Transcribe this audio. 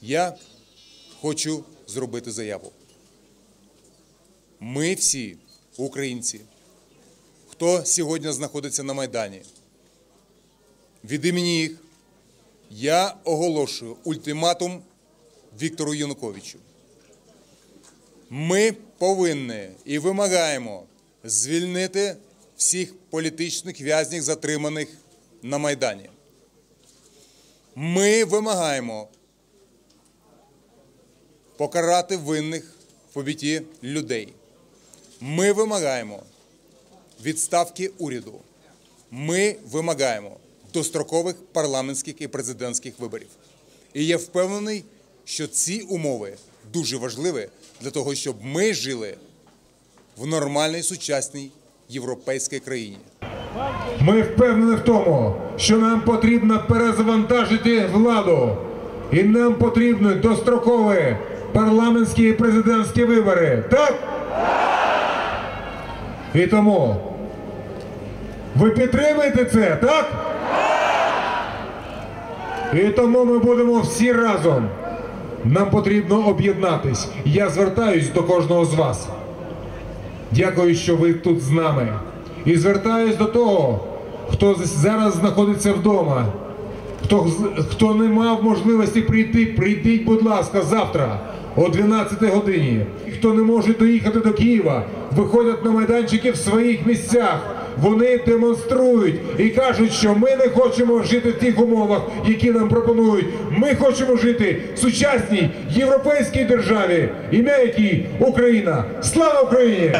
Я хочу зробити заяву. Ми всі, українці, хто сьогодні знаходиться на Майдані, від імені їх я оголошую ультиматум Віктору Януковичу. Ми повинні і вимагаємо звільнити всіх політичних в'язнів, затриманих на Майдані. Ми вимагаємо покарати винних в побитті людей. Ми вимагаємо відставки уряду. Ми вимагаємо дострокових парламентських і президентських виборів. І я впевнений, що ці умови дуже важливі для того, щоб ми жили в нормальній сучасній європейській країні. Ми впевнені в тому, що нам потрібно перезавантажити владу, і нам потрібні дострокові парламентські і президентські вибори. Так? І тому ви підтримуєте це, так? І тому ми будемо всі разом. Нам потрібно об'єднатись. Я звертаюсь до кожного з вас. Дякую, що ви тут з нами. І звертаюсь до того, хто зараз знаходиться вдома, хто, хто не мав можливості прийти, прийдіть, будь ласка, завтра о 12 годині. Хто не може доїхати до Києва, виходять на майданчики в своїх місцях. Вони демонструють і кажуть, що ми не хочемо жити в тих умовах, які нам пропонують. Ми хочемо жити в сучасній європейській державі, ім'я якій Україна. Слава Україні!